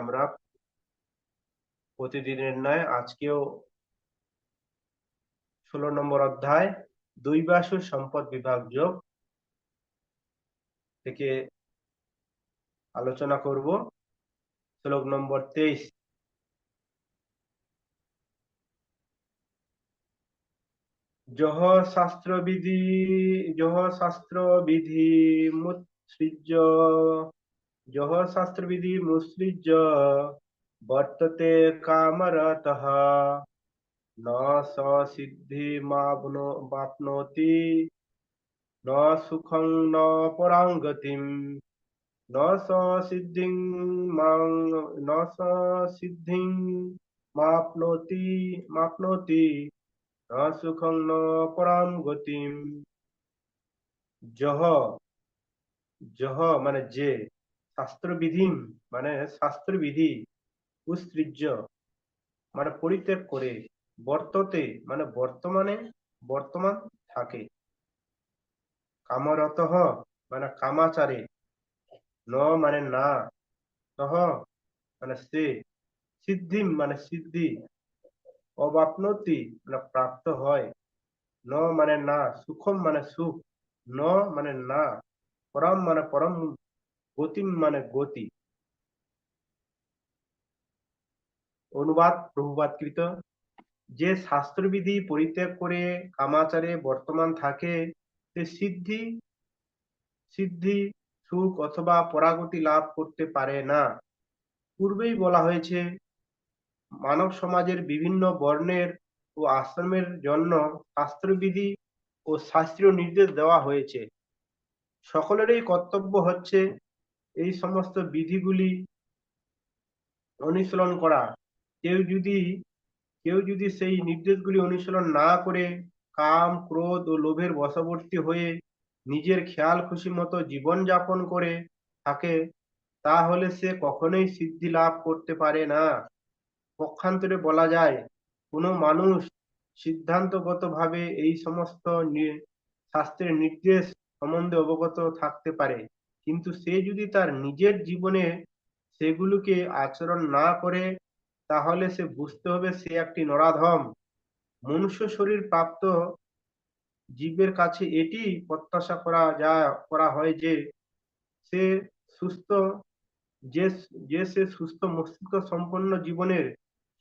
আমরা প্রতিদিনের ন্যায় আজকেও ষোলো নম্বর অধ্যায়, দুই বাসু সম্পদ বিভাগ যোগ থেকে আলোচনা করব। শ্লোক নম্বর তেইশ। যহ শাস্ত্রবিধি যহ শাস্ত্রবিধি মুৎসৃজ্য यः शास्त्रविधिमुत्सृज्य वर्तते कामरतः न स सिद्धिमाप्नोति न सुखं न परां गतिं न स सिद्धिं मां न स सिद्धिं माप्नोति माप्नोति न सुखं न परां गतिं जह जह মানে যে শাস্ত্রবিধিম মানে শাস্ত্রবিধি, উৎসৃজ্য মানে পরিত্যাগ করে বর্ততে মানে বর্তমানে, বর্তমান থাকে। কামরত মানে কামাচারে, ন মানে না সহ মানে সে, সিদ্ধিম মানে সিদ্ধি, অবাপনতি মানে প্রাপ্ত হয়, ন মানে না, সুখম মানে সুখ, ন মানে না, পরম মানে পরম গতিম মানে গতি। অনুবাদ প্রভুবাদকৃত। যে শাস্ত্রবিধি পরিত্যাগ করে কামাচারে বর্তমান থাকে, সে সিদ্ধি সিদ্ধি, সুখ অথবা পরাগতি লাভ করতে পারে না। পূর্বেই বলা হয়েছে, মানব সমাজের বিভিন্ন বর্ণের ও আশ্রমের জন্য শাস্ত্রবিধি ও শাস্ত্রীয় নির্দেশ দেওয়া হয়েছে। সকলেরই কর্তব্য হচ্ছে এই সমস্ত বিধিগুলি অনুশীলন করা। কেউ যদি কেউ যদি সেই নির্দেশগুলি অনুশীলন না করে কাম, ক্রোধ ও লোভের বশবর্তী হয়ে নিজের খেয়াল খুশি মতো জীবনযাপন করে থাকে, তাহলে সে কখনোই সিদ্ধি লাভ করতে পারে না। পক্ষান্তরে বলা যায়, কোনো মানুষ সিদ্ধান্তগতভাবে এই সমস্ত শাস্ত্রের নির্দেশ সম্বন্ধে অবগত থাকতে পারে। কিন্তু সে যদি তার নিজের জীবনে সেগুলোকে আচরণ না করে, তাহলে সে বুঝতে হবে সে একটি নরাধম। মনুষ্য শরীর প্রাপ্ত জীবের কাছে এটি প্রত্যাশা করা যা করা হয় যে সে সুস্থ, যে যে সে সুস্থ মস্তিষ্ক সম্পন্ন জীবনের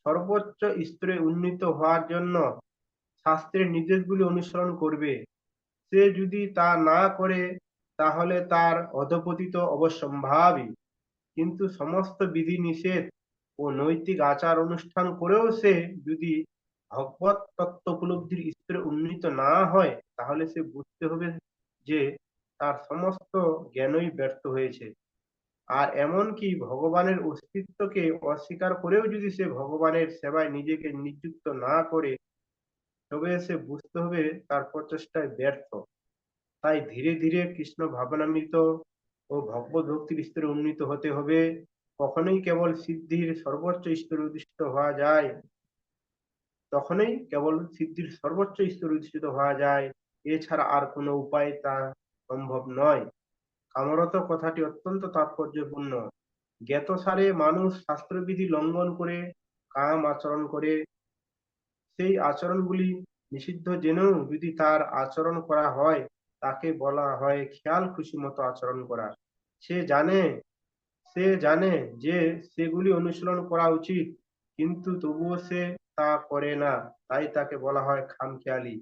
সর্বোচ্চ স্তরে উন্নীত হওয়ার জন্য শাস্ত্রের নির্দেশগুলি অনুসরণ করবে। সে যদি তা না করে তাহলে তার অধপতিত অবশ্যম্ভাবী। কিন্তু সমস্ত বিধি নিষেধ ও নৈতিক আচার অনুষ্ঠান করেও সে যদি ভগবত তত্ত্ব উপলব্ধির স্তরে উন্নীত না হয়, তাহলে সে বুঝতে হবে যে তার সমস্ত জ্ঞানই ব্যর্থ হয়েছে। আর এমনকি ভগবানের অস্তিত্বকে অস্বীকার করেও যদি সে ভগবানের সেবায় নিজেকে নিযুক্ত না করে, তবে সে বুঝতে হবে তার প্রচেষ্টায় ব্যর্থ। তাই ধীরে ধীরে কৃষ্ণ ভাবনামৃত ও ভগবত ভক্তির স্তরে উন্নীত হতে হবে। কখনোই কেবল সিদ্ধির সর্বোচ্চ স্তরে অধিষ্ঠিত হওয়া যায়। তখনই কেবল সিদ্ধির সর্বোচ্চ স্তরে অধিষ্ঠিত হওয়া যায়। এছাড়া আর কোনো উপায় তা সম্ভব নয়। কামরত কথাটি অত্যন্ত তাৎপর্যপূর্ণ। জ্ঞাতসারে মানুষ শাস্ত্রবিধি লঙ্ঘন করে, কাম আচরণ করে। সেই আচরণগুলি নিষিদ্ধ জেনেও যদি তার আচরণ করা হয় তাকে বলা হয় খেয়াল খুশি মতো আচরণ করা। সে জানে সে জানে যে সেগুলি অনুশীলন করা উচিত, কিন্তু তবুও সে তা করে না, তাই তাকে বলা হয় খামখেয়ালি।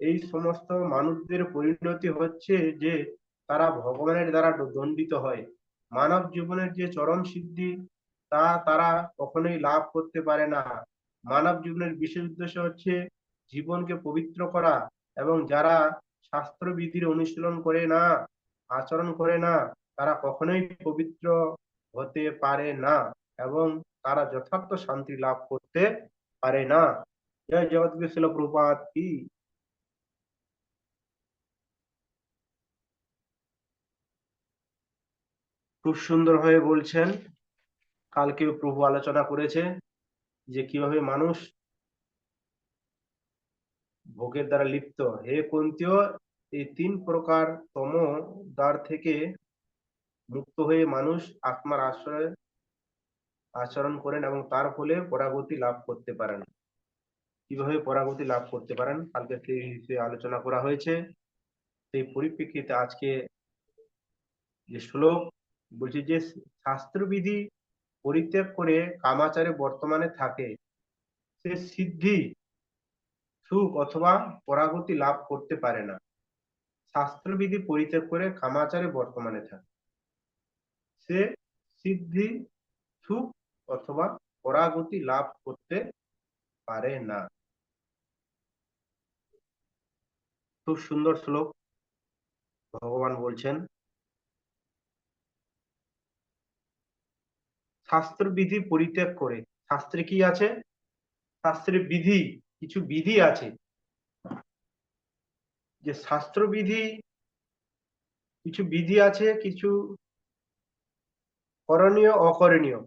এই সমস্ত মানুষদের পরিণতি হচ্ছে যে তারা ভগবানের দ্বারা দণ্ডিত হয়। মানব জীবনের যে চরম সিদ্ধি, তা তারা কখনোই লাভ করতে পারে না। মানব জীবনের বিশেষ উদ্দেশ্য হচ্ছে জীবনকে পবিত্র করা এবং যারা শাস্ত্রবিধির অনুশীলন করে না, আচরণ করে না, তারা কখনোই পবিত্র হতে পারে না এবং তারা যথার্থ শান্তি লাভ করতে পারে না। জয় জগৎ শিল প্রপাত কি? খুব সুন্দর হয়ে বলছেন কালকে প্রভু আলোচনা করেছে যে কীভাবে মানুষ ভোগের দ্বারা লিপ্ত। হে কন্তীয় এই তিন প্রকার তম দ্বার থেকে মুক্ত হয়ে মানুষ আত্মার আশ্রয়, আচরণ করেন এবং তার ফলে পরাগতি লাভ করতে পারেন। কীভাবে পরাগতি লাভ করতে পারেন? কালকে সেই বিষয়ে আলোচনা করা হয়েছে। সেই পরিপ্রেক্ষিতে আজকে যে শ্লোক বলছি যে, শাস্ত্রবিধি পরিত্যাগ করে কামাচারে বর্তমানে থাকে। সে সিদ্ধি সুখ অথবা পরাগতি লাভ করতে পারে না। শাস্ত্রবিধি পরিত্যাগ করে কামাচারে বর্তমানে থাকে। সে সিদ্ধি, সুখ অথবা পরাগতি লাভ করতে পারে না। খুব সুন্দর শ্লোক ভগবান বলছেন। শাস্ত্রবিধি পরিত্যাগ করে, শাস্ত্রে কি আছে? শাস্ত্রে বিধি কিছু বিধি আছে। যে শাস্ত্র বিধি কিছু বিধি আছে, কিছু করণীয়, অকরণীয়।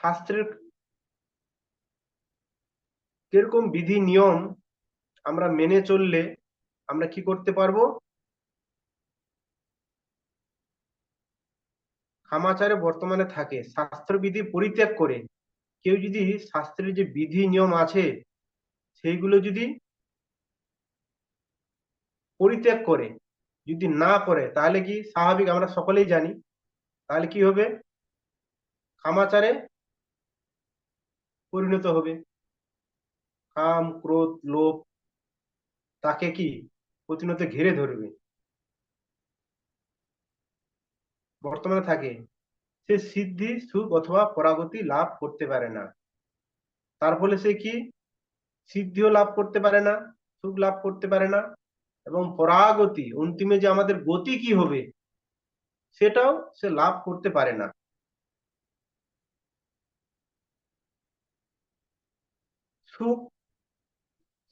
শাস্ত্রের কীরকম বিধি, নিয়ম আমরা মেনে চললে আমরা কি করতে পারব? খামাচারে বর্তমানে থাকে, শাস্ত্রবিধি পরিত্যাগ করে কেউ যদি শাস্ত্রের যে বিধি নিয়ম আছে, সেইগুলো যদি পরিত্যাগ করে, যদি না করে, তাহলে কি স্বাভাবিক আমরা সকলেই জানি। তাহলে কি হবে? কামাচারে পরিণত হবে। কাম, ক্রোধ, লোভ তাকে কি প্রতিনিয়ত ঘিরে ধরবে। বর্তমানে থাকে সে সিদ্ধি, সুখ অথবা পরাগতি লাভ করতে পারে না। তার ফলে সে কি? সিদ্ধিও লাভ করতে পারে না, সুখ লাভ করতে পারে না এবং পরাগতি, অন্তিমে যে আমাদের গতি কি হবে, সেটাও সে লাভ করতে পারে না। সুখ,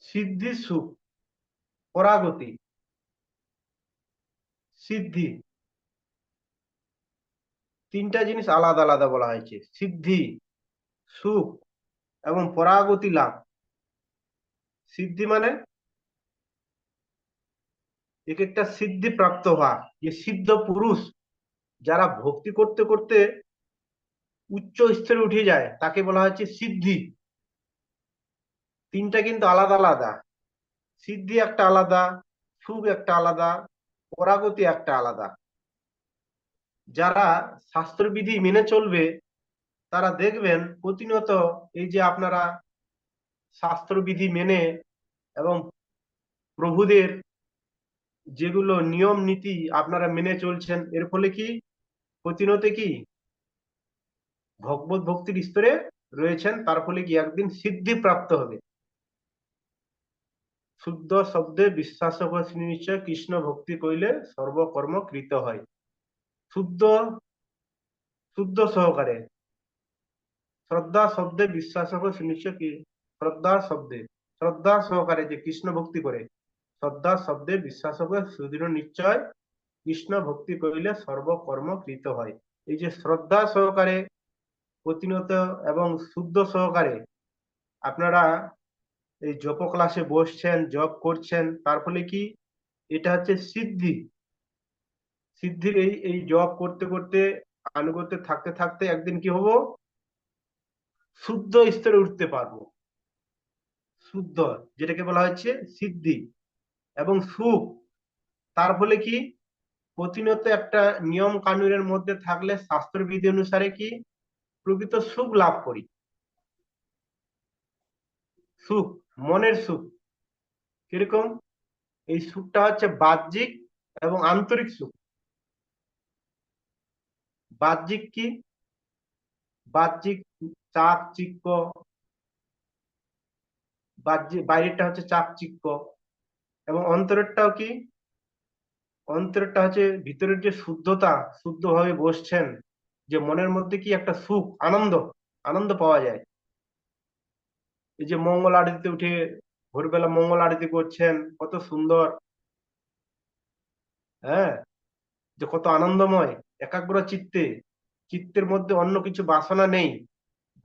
সিদ্ধি, সুখ, পরাগতি, সিদ্ধি তিনটা জিনিস আলাদা আলাদা বলা হয়েছে। সিদ্ধি, সুখ এবং পরাগতি লাভ। সিদ্ধি মানে এক একটা সিদ্ধি প্রাপ্ত হওয়া। যে সিদ্ধ পুরুষ যারা ভক্তি করতে করতে উচ্চ স্তরে উঠে যায়, তাকে বলা হচ্ছে সিদ্ধি। তিনটা কিন্তু আলাদা আলাদা। সিদ্ধি একটা আলাদা, সুখ একটা আলাদা, পরাগতি একটা আলাদা। যারা শাস্ত্রবিধি মেনে চলবে, তারা দেখবেন প্রতিনিয়ত এই যে আপনারা শাস্ত্রবিধি মেনে এবং প্রভুদের যেগুলো নিয়ম নীতি আপনারা মেনে চলছেন, এর ফলে কি? প্রতিনিয়ত কি? ভগবত ভক্তির স্তরে রয়েছেন, তার ফলে কি একদিন সিদ্ধি প্রাপ্ত হবে। শুদ্ধ শব্দে বিশ্বাস নিশ্চয় কৃষ্ণ ভক্তি কইলে সর্বকর্ম কৃত হয়। শুদ্ধ শুদ্ধ সহকারে। শ্রদ্ধা শব্দে বিশ্বাস সুনিশ্চয় কি? শ্রদ্ধা শব্দে। শ্রদ্ধা সহকারে যে কৃষ্ণ ভক্তি করে শ্রদ্ধা শব্দে বিশ্বাস সুদৃঢ় নিশ্চয় কৃষ্ণ ভক্তি করিলে সর্বকর্ম কৃত হয়। এই যে শ্রদ্ধা সহকারে, প্রতিনিয়ত এবং শুদ্ধ সহকারে আপনারা এই জপ ক্লাসে বসছেন, জপ করছেন, তার ফলে কি? এটা হচ্ছে সিদ্ধি। সিদ্ধির এই এই জব করতে করতে আনুগত্য থাকতে থাকতে একদিন কি হব? শুদ্ধ স্তরে উঠতে পারব। শুদ্ধ, যেটাকে বলা হচ্ছে সিদ্ধি এবং সুখ। তার ফলে কি? প্রতিনিয়ত একটা নিয়ম কানুনের মধ্যে থাকলে শাস্ত্রবিধি অনুসারে কি? প্রকৃত সুখ লাভ করি। সুখ, মনের সুখ। কীরকম? এই সুখটা হচ্ছে বাহ্যিক এবং আন্তরিক সুখ। বাহ্যিক কি? বাহ্যিক চাকচিক্য। বাহ্যিক বাইরেরটা হচ্ছে চাকচিক্য। এবং অন্তরেরটাও কি? অন্তরেরটা হচ্ছে ভিতরের যে শুদ্ধতা, শুদ্ধভাবে বসছেন, যে মনের মধ্যে কি একটা সুখ, আনন্দ আনন্দ পাওয়া যায়। এই যে মঙ্গল আরতিতে উঠে ভোরবেলা মঙ্গল আরতি করছেন, কত সুন্দর। হ্যাঁ? যে কত আনন্দময়। একাগ্র চিত্তে, চিত্তের মধ্যে অন্য কিছু বাসনা নেই।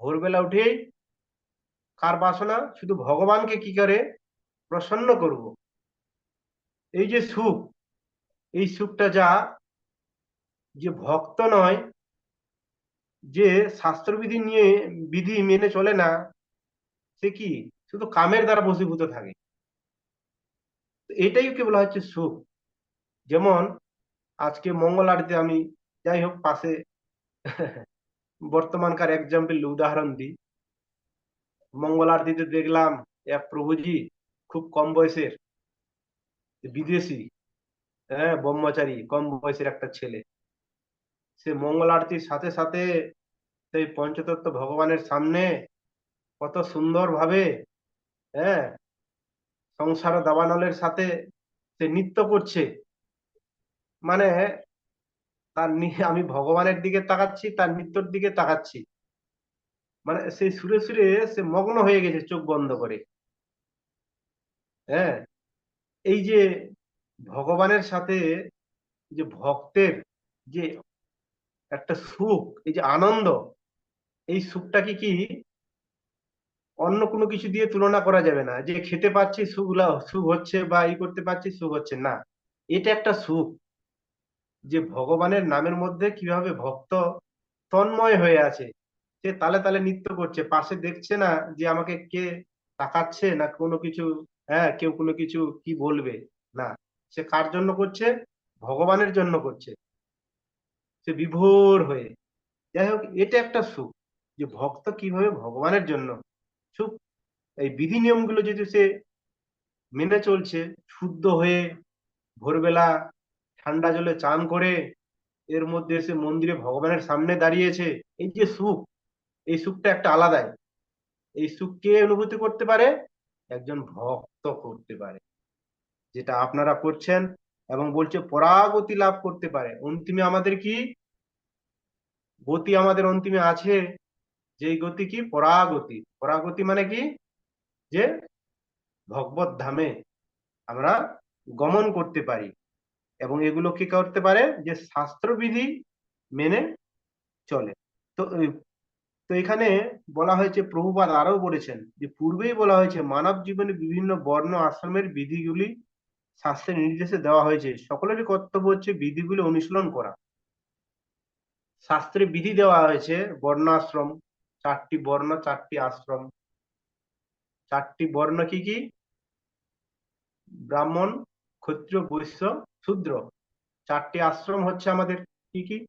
ভোরবেলা উঠেই কার বাসনা? শুধু ভগবানকে কি করে? প্রসন্ন করব। এই যে সুখ, এই সুখটা যা, যে ভক্ত নয়, যে শাস্ত্রবিধি নিয়ে, বিধি মেনে চলে না, সে কি? শুধু কামের দ্বারা বশীভূত থাকে। এটাই কি বলা হচ্ছে সুখ। যেমন আজকে মঙ্গল আরতিতে আমি যাই হোক, পাশে বর্তমানকার এক্সাম্পল উদাহরণ দিই। মঙ্গল আরতিতে দেখলাম, এক প্রভুজি খুব কম বয়সের, বিদেশি হ্যাঁ ব্রহ্মচারী, কম বয়সের একটা ছেলে। সে মঙ্গল আরতির সাথে সাথে সেই পঞ্চতত্ত্ব ভগবানের সামনে কত সুন্দর ভাবে হ্যাঁ সংসার দাবানলের সাথে সে নৃত্য করছে। মানে তার আমি ভগবানের দিকে তাকাচ্ছি, তার মৃত্যুর দিকে তাকাচ্ছি। মানে সেই সুরে সুরে সে মগ্ন হয়ে গেছে চোখ বন্ধ করে। হ্যাঁ? এই যে ভগবানের সাথে যে ভক্তের যে একটা সুখ, এই যে আনন্দ, এই সুখটাকে কি অন্য কোনো কিছু দিয়ে তুলনা করা যাবে না? যে খেতে পাচ্ছি সুখ সুখ হচ্ছে বা এই করতে পারছি, সুখ হচ্ছে না। এটা একটা সুখ। যে ভগবানের নামের মধ্যে কীভাবে ভক্ত তন্ময় হয়ে আছে, সে তালে তালে নৃত্য করছে, পাশে দেখছে না যে আমাকে কে তাকাচ্ছে না কোনো কিছু হ্যাঁ কেউ কোনো কিছু কি বলবে, না। সে কার জন্য করছে? ভগবানের জন্য করছে। সে বিভোর হয়ে। যাই হোক, এটা একটা সুখ যে ভক্ত কীভাবে ভগবানের জন্য সুখ। এই বিধি নিয়মগুলো যদি সে মেনে চলছে, শুদ্ধ হয়ে ভোরবেলা ঠান্ডা জলে চান করে এর মধ্যে এসে মন্দিরে ভগবানের সামনে দাঁড়িয়েছে। এই যে সুখ, এই সুখটা একটা আলাদাই। এই সুখ কে অনুভূতি করতে পারে? একজন ভক্ত করতে পারে, যেটা আপনারা করছেন এবং বলছে পরাগতি লাভ করতে পারে। অন্তিমে আমাদের কি? গতি আমাদের অন্তিমে আছে। যেই গতি কি? পরাগতি। পরাগতি মানে কি? যে ভগবত ধামে আমরা গমন করতে পারি। এবং এগুলো কি করতে পারে? যে শাস্ত্রবিধি মেনে চলে। তো তো এখানে বলা হয়েছে, প্রভুপাদ আরও বলেছেন যে, পূর্বেই বলা হয়েছে, মানব জীবনে বিভিন্ন বর্ণ আশ্রমের বিধিগুলি শাস্ত্রের নির্দেশে দেওয়া হয়েছে। সকলেরই কর্তব্য হচ্ছে বিধিগুলি অনুশীলন করা। শাস্ত্রে বিধি দেওয়া হয়েছে, বর্ণাশ্রম, চারটি বর্ণ, চারটি আশ্রম। চারটি বর্ণ কি কি? ব্রাহ্মণ, ক্ষত্রিয়, বৈশ্য শূদ্র চারটি আশ্রম হচ্ছে আমাদের কি কি?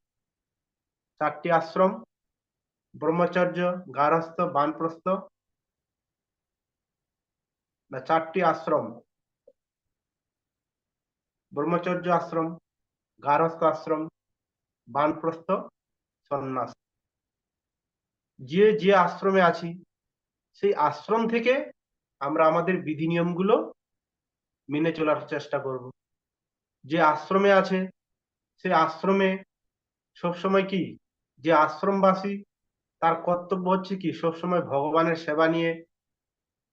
চারটি আশ্রম। ব্রহ্মচর্য গারস্থ বানপ্রস্থ। না, চারটি আশ্রম। ব্রহ্মচর্য আশ্রম গারস্থ আশ্রম, বানপ্রস্থ, সন্ন্যাস। যে যে আশ্রমে আছি, সেই আশ্রম থেকে আমরা আমাদের বিধি নিয়মগুলো মেনে চলার চেষ্টা করব। যে আশ্রমে আছে, সে আশ্রমে সবসময় কি? যে আশ্রমবাসী, তার কর্তব্য হচ্ছে কি? সবসময় ভগবানের সেবা নিয়ে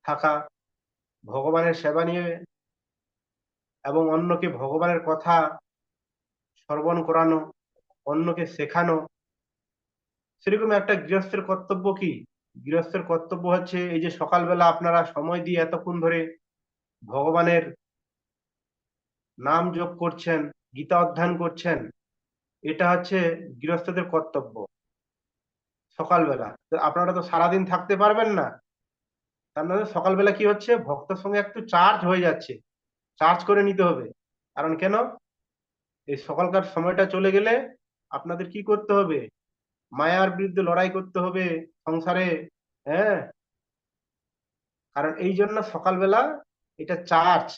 থাকা, ভগবানের সেবা নিয়ে এবং অন্যকে ভগবানের কথা শ্রবণ করানো, অন্যকে শেখানো। সেরকম একটা গৃহস্থের কর্তব্য কি? গৃহস্থের কর্তব্য হচ্ছে এই যে সকালবেলা আপনারা সময় দিয়ে এতক্ষণ ধরে ভগবানের নাম যোগ করছেন, গীতা অধ্যয়ন করছেন, এটা হচ্ছে গৃহস্থদের কর্তব্য। সকালবেলা। আপনারা তো সারাদিন থাকতে পারবেন না। তার মানে সকালবেলা কি হচ্ছে? ভক্তের সঙ্গে একটু চার্জ হয়ে যাচ্ছে। চার্জ করে নিতে হবে। কারণ কেন? এই সকালকার সময়টা চলে গেলে আপনাদের কি করতে হবে? মায়ার বিরুদ্ধে লড়াই করতে হবে সংসারে হ্যাঁ? কারণ এই জন্য সকালবেলা এটা চার্জ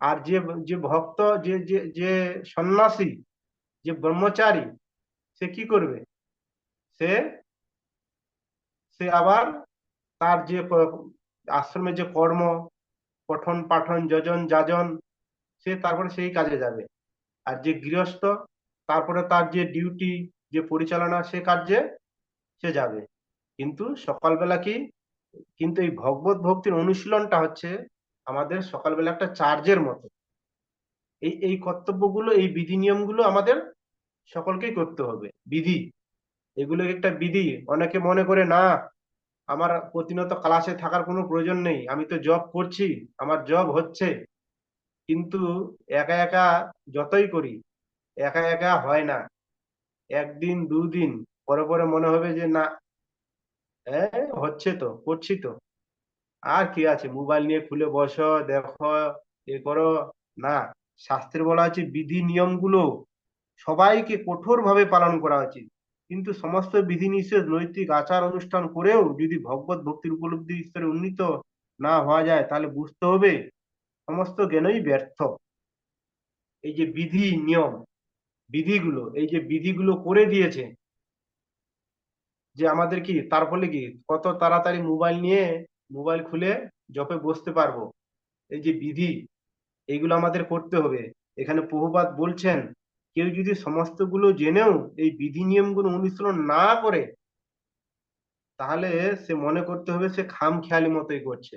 আর যে যে ভক্ত, যে যে যে সন্ন্যাসী, যে ব্রহ্মচারী, সে কি করবে? সে সে আবার তার যে আশ্রমে যে কর্ম, পঠন, পাঠন, যজন, যাজন, সে তারপরে সেই কাজে যাবে। আর যে গৃহস্থ, তারপরে তার যে ডিউটি, যে পরিচালনা, সে কার্যে সে যাবে। কিন্তু সকালবেলা কি? কিন্তু এই ভগবত ভক্তির অনুশীলনটা হচ্ছে আমাদের সকালবেলা একটা চার্জের মতো। এই এই কর্তব্যগুলো, এই বিধি নিয়মগুলো আমাদের সকলকেই করতে হবে। বিধি, এগুলো একটা বিধি। অনেকে মনে করে, না, আমার প্রতিনিয়ত ক্লাসে থাকার কোনো প্রয়োজন নেই। আমি তো জব করছি, আমার জব হচ্ছে। কিন্তু একা একা যতই করি, একা একা হয় না। একদিন, দুদিন, পরে পরে মনে হবে যে, না হ্যাঁ হচ্ছে তো, করছি তো। আর কি আছে? মোবাইল নিয়ে খুলে বসো, দেখো, এ করো। না, শাস্ত্রে বলা আছে, বিধি নিয়মগুলো সবাইকে কঠোরভাবে পালন করা উচিত। কিন্তু সমস্ত বিধিনিষেধ নৈতিক আচার অনুষ্ঠান করেও যদি ভগবত ভক্তির উপলব্ধি স্তরে উন্নীত না হওয়া যায়, তাহলে বুঝতে হবে সমস্ত জ্ঞানই ব্যর্থ। এই যে বিধি নিয়ম, বিধিগুলো, এই যে বিধিগুলো করে দিয়েছে, যে আমাদের কি, তার ফলে কি, কত তাড়াতাড়ি মোবাইল নিয়ে মোবাইল খুলে জপে বসতে পারব। এই যে বিধি এইগুলো আমাদের করতে হবে। এখানে প্রভুপাত বলছেন, কেউ যদি সমস্তগুলো জেনেও এই বিধি নিয়মগুলো অনুশীলন না করে, তাহলে সে মনে করতে হবে সে খাম খেয়ালি মতোই করছে।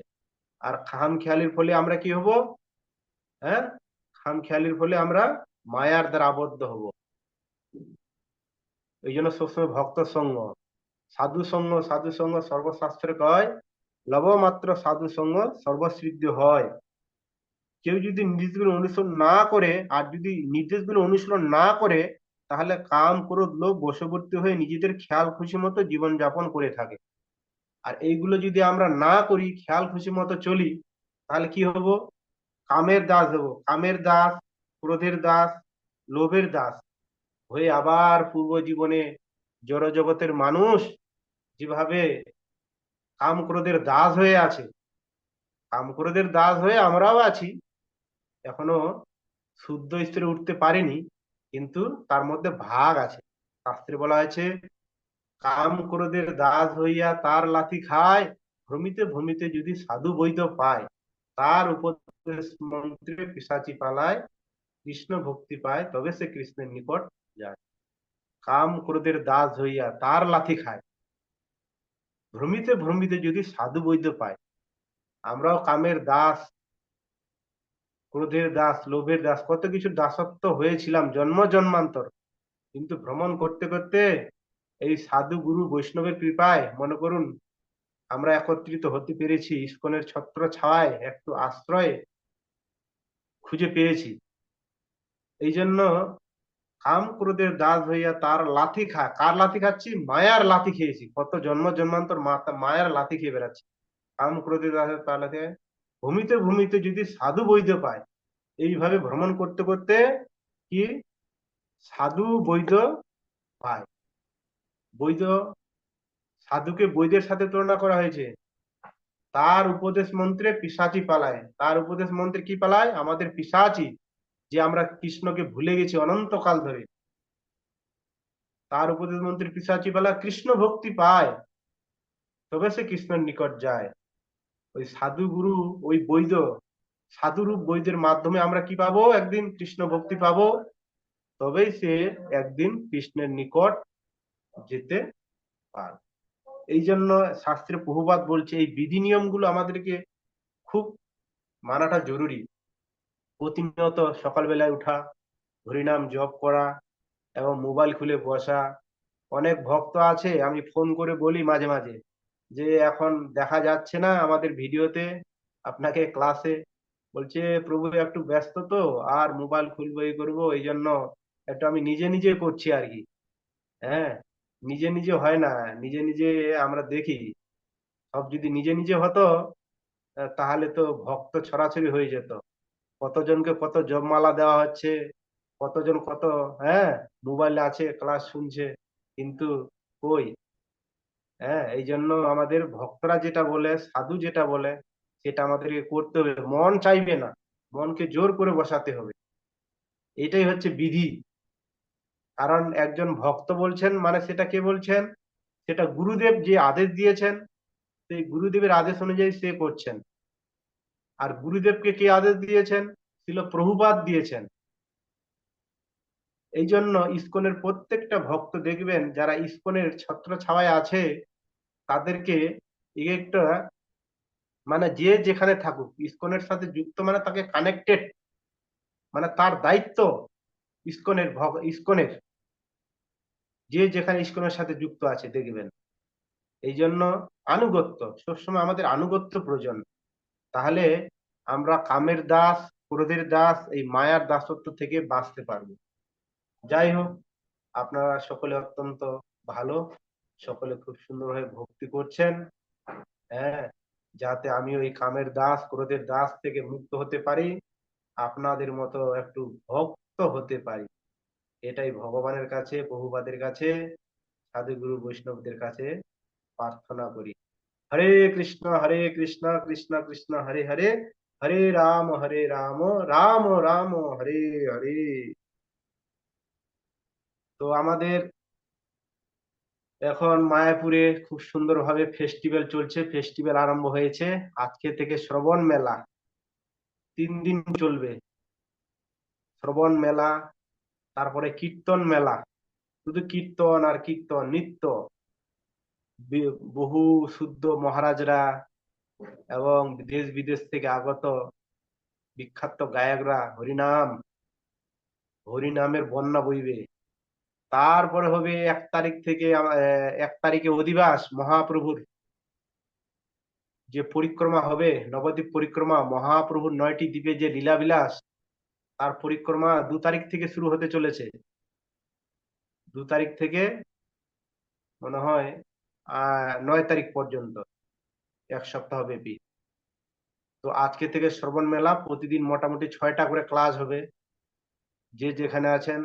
আর খাম খেয়ালির ফলে আমরা কি হব? হ্যাঁ? খাম খেয়ালির ফলে আমরা মায়ার দ্বারা আবদ্ধ হব। এই জন্য সবসময় ভক্ত সঙ্গ সাধু সঙ্গ সাধু সঙ্গ সর্বশাস্ত্রে কয় লবমাত্র সাধু সঙ্গ সর্বসিদ্ধি হয়। কেউ যদি নির্দেশগুলো অনুসরণ না করে, আর যদি নির্দেশগুলো অনুসরণ না করে, তাহলে কাম, ক্রোধ, লোভ, বশবর্তী হয়ে নিজেদের খেয়াল খুশি মতো জীবন যাপন করে থাকে। আর এইগুলো যদি আমরা না করি, খেয়াল খুশি মতো চলি, তাহলে কি হব? কামের দাস হব। কামের দাস, ক্রোধের দাস, লোভের দাস। হয়ে আবার পূর্ব জীবনে জড় জগতের মানুষ যেভাবে কাম ক্রোধের দাস হয়ে আছে। কাম ক্রোধের দাস হয়ে আমরাও আছি। এখনও শুদ্ধ স্তরে উঠতে পারিনি, কিন্তু তার মধ্যে ভাগ আছে। শাস্ত্রে বলা হয়েছে কাম ক্রোধের দাস হইয়া তার লাথি খায়, ভ্রমিতে ভ্রমিতে যদি সাধু বৈধ পায়, তার উপদেশ মন্ত্রে পিসাচি পালায়, কৃষ্ণ ভক্তি পায়, তবে সে কৃষ্ণের নিকট যায়। কাম ক্রোধের দাস হইয়া তার লাথি খায়। ভ্রমিতে ভ্রমিতে যদি সাধু বৈধ পায়, আমরাও কামের দাস, ক্রোধের দাস, লোভের দাস, কত কিছু দাসত্ব হয়েছিলাম জন্ম জন্মান্তর। কিন্তু ভ্রমণ করতে করতে এই সাধু গুরু বৈষ্ণবের কৃপায়, মনে করুন, আমরা একত্রিত হতে পেরেছি, ইস্কনের ছত্র ছায় একটু আশ্রয় খুঁজে পেয়েছি। এই জন্য কাম ক্রোধের দাস হইয়া তার লাথি খা কার লাথি খাচ্ছি? মায়ার লাথি খেয়েছি। কত জন্ম জন্মান্তর মায়ার লাথি খেয়ে বেড়াচ্ছি। কাম ক্রোধের দাস তার লাথি ভূমিতে ভূমিতে যদি সাধু বৈধ পায়, এইভাবে ভ্রমণ করতে করতে কি সাধু বৈধ পায়? বৈধ সাধুকে বৈধের সাথে তুলনা করা হয়েছে। তার উপদেশ মন্ত্রে পিসাচি পালায়। তার উপদেশ মন্ত্রে কি পালায়? আমাদের পিসাচি যে আমরা কৃষ্ণকে ভুলে গেছি অনন্তকাল ধরে। তার উপদেশ মন্ত্রী পিসাচি পালা কৃষ্ণ ভক্তি পায়, তবে সে কৃষ্ণের নিকট যায়। ওই সাধু গুরু, ওই বৈধ সাধুরূপ বৈদের মাধ্যমে আমরা কি পাবো? একদিন কৃষ্ণ ভক্তি পাবো, তবেই সে একদিন কৃষ্ণের নিকট যেতে পারবে। এই জন্য শাস্ত্রে বহুবাদ বলছে, এই বিধি নিয়মগুলো আমাদেরকে খুব মানাটা জরুরি। প্রতিনিয়ত সকালবেলায় উঠা, হরিনাম জপ করা এবং মোবাইল খুলে বসা। অনেক ভক্ত আছে, আমি ফোন করে বলি মাঝে মাঝে যে, এখন দেখা যাচ্ছে না আমাদের ভিডিওতে, আপনাকে ক্লাসে বলছে, প্রভু একটু ব্যস্ত তো, আর মোবাইল খুলবো এই করব এই জন্য একটু আমি নিজে নিজে করছি আর কি। হ্যাঁ নিজে নিজে হয় না, নিজে নিজে আমরা দেখি। সব যদি নিজে নিজে হতো, তাহলে তো ভক্ত ছড়াছড়ি হয়ে যেত। কতজনকে কত জবমালা দেওয়া হচ্ছে, কতজন কত হ্যাঁ মোবাইলে আছে, ক্লাস শুনছে, কিন্তু কই? হ্যাঁ এই জন্য আমাদের ভক্তরা যেটা বলে, সাধু যেটা বলে, সেটা আমাদেরকে করতে হবে। মন চাইবে না, মনকে জোর করে বসাতে হবে। এটাই হচ্ছে বিধি। কারণ একজন ভক্ত বলছেন মানে সেটা কে বলছেন? সেটা গুরুদেব যে আদেশ দিয়েছেন, সেই গুরুদেবের আদেশ অনুযায়ী সে করছেন। আর গুরুদেবকে কে আদেশ দিয়েছেন? ছিল প্রভুপাত দিয়েছেন। এই জন্য ইস্কনের প্রত্যেকটা ভক্ত দেখবেন, যারা ইস্কনের ছত্র ছাওয়ায় আছে, তাদেরকে একটা মানে যে যেখানে থাকুক, ইস্কনের সাথে যুক্ত মানে তাকে কানেক্টেড মানে তার দায়িত্ব ইস্কনের ইস্কনের। যে যেখানে ইস্কনের সাথে যুক্ত আছে, দেখবেন। এই জন্য আনুগত্য, সবসময় আমাদের আনুগত্য প্রয়োজন। তাহলে আমরা কামের দাস, ক্রোধের দাস, এই মায়ার দাসত্ব থেকে বাঁচতে পারব। যাই হোক, আপনারা সকলে অত্যন্ত ভালো, সকলে খুব সুন্দরভাবে ভক্তি করছেন হ্যাঁ যাতে আমি ওই কামের দাস, ক্রোধের দাস থেকে মুক্ত হতে পারি, আপনাদের মতো একটু ভক্ত হতে পারি। এটাই ভগবানের কাছে, বহুবাদের কাছে, সাধুগুরু বৈষ্ণবদের কাছে প্রার্থনা করি। হরে কৃষ্ণ হরে কৃষ্ণ কৃষ্ণ কৃষ্ণ, হরে হরে হরে রাম হরে রাম রাম রাম, হরে হরে। তো আমাদের এখন মায়াপুরে খুব সুন্দরভাবে ফেস্টিভ্যাল চলছে ফেস্টিভ্যাল আরম্ভ হয়েছে আজকে থেকে শ্রবণ মেলা। তিন দিন চলবে শ্রবণ মেলা, তারপরে কীর্তন মেলা। শুধু কীর্তন আর কীর্তন, নিত্য। বহু শুদ্ধ মহারাজরা এবং দেশ বিদেশ থেকে আগত বিখ্যাত গায়করা হরিনাম, হরিনামের বন্যা বইবে। তারপরে হবে এক তারিখ থেকে এক তারিখে অধিবাস মহাপ্রভুর। যে পরিক্রমা হবে, নবদ্বীপ পরিক্রমা, মহাপ্রভুর নয়টি দ্বীপে যে লীলাবিলাস, তার পরিক্রমা দু তারিখ থেকে শুরু হতে চলেছে। দু তারিখ থেকে মনে হয় নয় তারিখ পর্যন্ত, এক সপ্তাহ ব্যাপী। তো আজকে থেকে শ্রবণ মেলা, প্রতিদিন মোটামুটি ছয়টা করে ক্লাস হবে। যে যেখানে আছেন,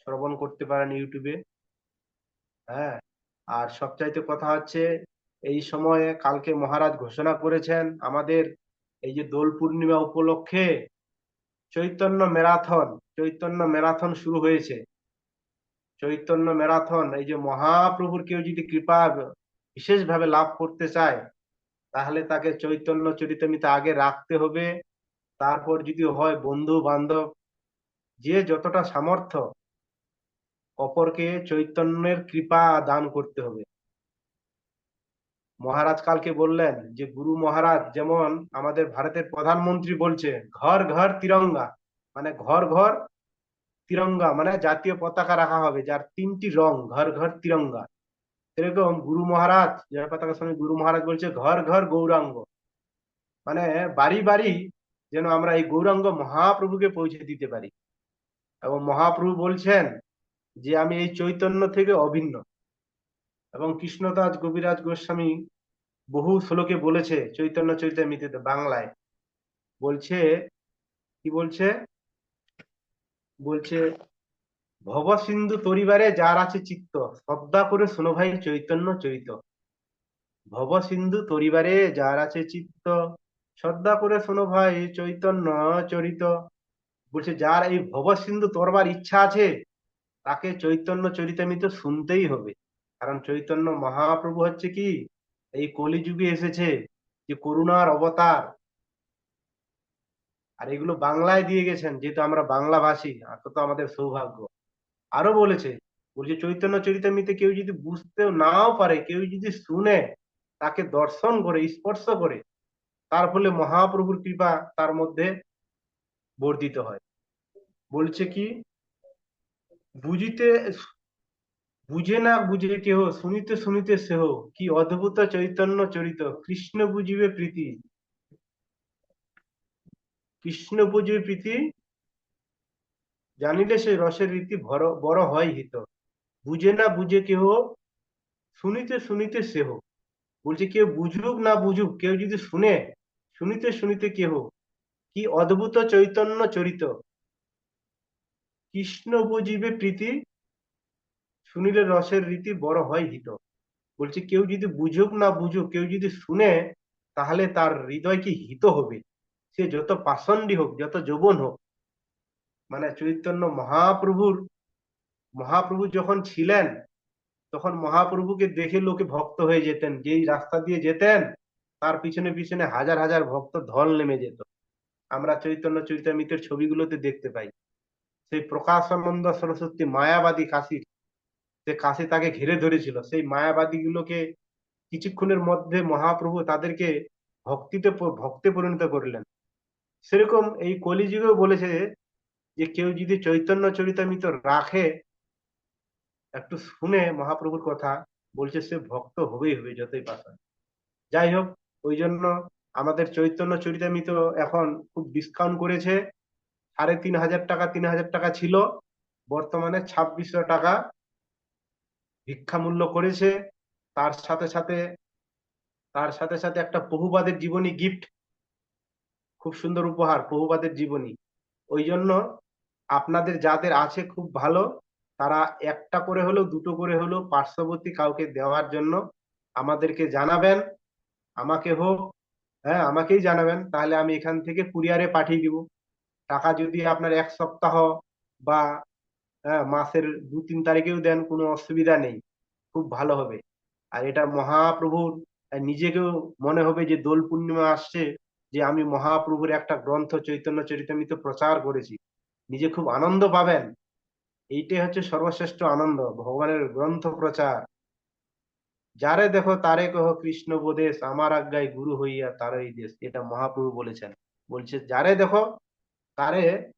শ্রবণ করতে পারেন ইউটিউবে। হ্যাঁ আর সবচাইতে কথা হচ্ছে, এই সময়ে কালকে মহারাজ ঘোষণা করেছেন, আমাদের এই যে দোল পূর্ণিমা উপলক্ষে চৈতন্য ম্যারাথন চৈতন্য ম্যারাথন শুরু হয়েছে। চৈতন্য ম্যারাথন, এই যে মহাপ্রভুর কেউ যদি কৃপা বিশেষভাবে লাভ করতে চায়, তাহলে তাকে চৈতন্য চরিতামিতে আগে রাখতে হবে। তারপর যদি হয় বন্ধু বান্ধব যে যতটা সামর্থ্য, অপরকে চৈতন্যের কৃপা দান করতে হবে। মহারাজ কালকে বললেন যে, গুরু মহারাজ, যেমন আমাদের ভারতের প্রধানমন্ত্রী বলছে ঘর ঘর তিরঙ্গা মানে ঘর ঘর তিরঙ্গা মানে জাতীয় পতাকা রাখা হবে, যার তিনটি রং, ঘর ঘর তিরঙ্গা। এরকম গুরু মহারাজ জয় পতাকার সঙ্গে গুরু মহারাজ বলছে, ঘর ঘর গৌরাঙ্গ। মানে বাড়ি বাড়ি যেন আমরা এই গৌরাঙ্গ মহাপ্রভুকে পৌঁছে দিতে পারি। এবং মহাপ্রভু বলছেন যে, আমি এই চৈতন্য থেকে অভিন্ন। এবং কৃষ্ণদাস কবিরাজ গোস্বামী বহু শ্লোকে বলেছে, চৈতন্য চৈতামিতে বাংলায়। বলছে, কি বলছে? বলছে ভব সিন্ধু তরিবারে যার আছে চিত্ত, শ্রদ্ধা করে শোনো ভাই চৈতন্য চরিত। ভব সিন্ধু তরিবারে যার আছে চিত্ত, শ্রদ্ধা করে শোনো ভাই চৈতন্য চরিত। বলছে, যার এই ভব সিন্ধু তরবার ইচ্ছা আছে, তাকে চৈতন্য চরিতামিত শুনতেই হবে। কারণ চৈতন্য মহাপ্রভু হচ্ছে কি? এই কলিযুগে এসেছে যে করুণার অবতার। আর এগুলো বাংলায় দিয়ে গেছেন, যেহেতু আমরা বাংলা ভাষী তো আমাদের সৌভাগ্য। আরও বলেছে, বলছে, চৈতন্য চরিতামিতে কেউ যদি বুঝতেও নাও পারে, কেউ যদি শুনে, তাকে দর্শন করে, স্পর্শ করে, তার ফলে মহাপ্রভুর কৃপা তার মধ্যে বর্ধিত হয়। বলছে কি, বুঝিতে বুঝে না বুঝে কেহ, শুনিতে শুনিতে সেহ, কি অদ্ভুত চৈতন্য চরিত, কৃষ্ণ বুঝিবে প্রীতি। কৃষ্ণ বুঝিবে প্রীতি জানিলে সেই রসের রীতি বড় বড় হয় হিত। বুঝে না বুঝে কেহ, শুনিতে শুনিতে সেহ। বলছে, কেউ বুঝুক না বুঝুক, কেউ যদি শুনে, শুনিতে শুনিতে কেহ। কি অদ্ভুত চৈতন্য চরিত। কৃষ্ণ বুঝিবে প্রীতি, শুনিলে রসের রীতি বড় হয় হিত। বলছে, কেউ যদি বুঝুক না বুঝুক, কেউ যদি শুনে, তাহলে তার হৃদয় কি হিত হবে? সে যত পাষণ্ডী হোক, যত যৌবন হোক মানে চৈতন্য মহাপ্রভুর, মহাপ্রভু যখন ছিলেন, তখন মহাপ্রভুকে দেখে লোকে ভক্ত হয়ে যেতেন। যেই রাস্তা দিয়ে যেতেন, তার পিছনে পিছনে হাজার হাজার ভক্ত ধল নেমে যেত। আমরা চৈতন্য চৈতামিতের ছবিগুলোতে দেখতে পাই। সেই প্রকাশানন্দ সরস্বতী মায়াবাদী কাশি সে কাশি তাকে ঘিরে ধরেছিল। সেই মায়াবাদী গুলোকে কিছুক্ষণের মধ্যে মহাপ্রভু তাদেরকে ভক্তিতে ভক্তে পরিণত করলেন। সেরকম এই কলিযুগেও বলেছে যে কেউ যদি চৈতন্য চরিতামিত রাখে, একটু শুনে মহাপ্রভুর কথা বলছে সে ভক্ত হবেই হবে যতই পাশা যাই হোক, ওই জন্য আমাদের চৈতন্য চরিতামিত এখন খুব ডিসকাউন্ট করেছে। সাড়ে তিন হাজার টাকা, তিন হাজার টাকা ছিল। বর্তমানে ছাব্বিশশো টাকা ভিক্ষামূল্য করেছে। তার সাথে সাথে, তার সাথে সাথে একটা বহুবাদের জীবনী গিফট খুব সুন্দর উপহার বহুবাদের জীবনী। ওই জন্য আপনাদের যাদের আছে খুব ভালো, তারা একটা করে হলেও, দুটো করে হলেও পার্শ্ববর্তী কাউকে দেওয়ার জন্য আমাদেরকে জানাবেন। আমাকে হোক হ্যাঁ আমাকেই জানাবেন, তাহলে আমি এখান থেকে কুরিয়ারে পাঠিয়ে দিব। টাকা যদি আপনার এক সপ্তাহ বা হ্যাঁ মাসের দু তিন তারিখেও দেন, কোনো অসুবিধা নেই। খুব ভালো হবে। আর এটা মহাপ্রভুর নিজেকেও মনে হবে যে দোল পূর্ণিমা আসছে, যে আমি মহাপ্রভুর একটা গ্রন্থ চৈতন্য চরিতামৃত প্রচার করেছি। নিজে খুব আনন্দ পাবেন। এইটাই হচ্ছে সর্বশ্রেষ্ঠ আনন্দ, ভগবানের গ্রন্থ প্রচার। যারে দেখো তারে কহ কৃষ্ণ বোদেশ আমার আজ্ঞায় গুরু হইয়া তারই দেশ। এটা মহাপ্রভু বলেছেন। বলছে, যারে দেখো তারে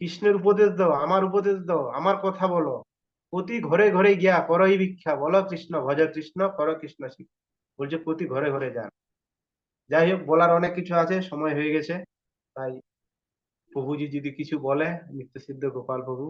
কৃষ্ণের উপদেশ দাও, আমার উপদেশ দাও, আমার কথা বলো। প্রতি ঘরে ঘরে গিয়া করই ভিক্ষা, বলো কৃষ্ণ, ভজ কৃষ্ণ, কর কৃষ্ণ শিখ। বলছে, প্রতি ঘরে ঘরে যান। যাই হোক, বলার অনেক কিছু আছে, সময় হয়ে গেছে। তাই প্রভুজি যদি কিছু বলে নিত্যসিদ্ধ গোপাল প্রভু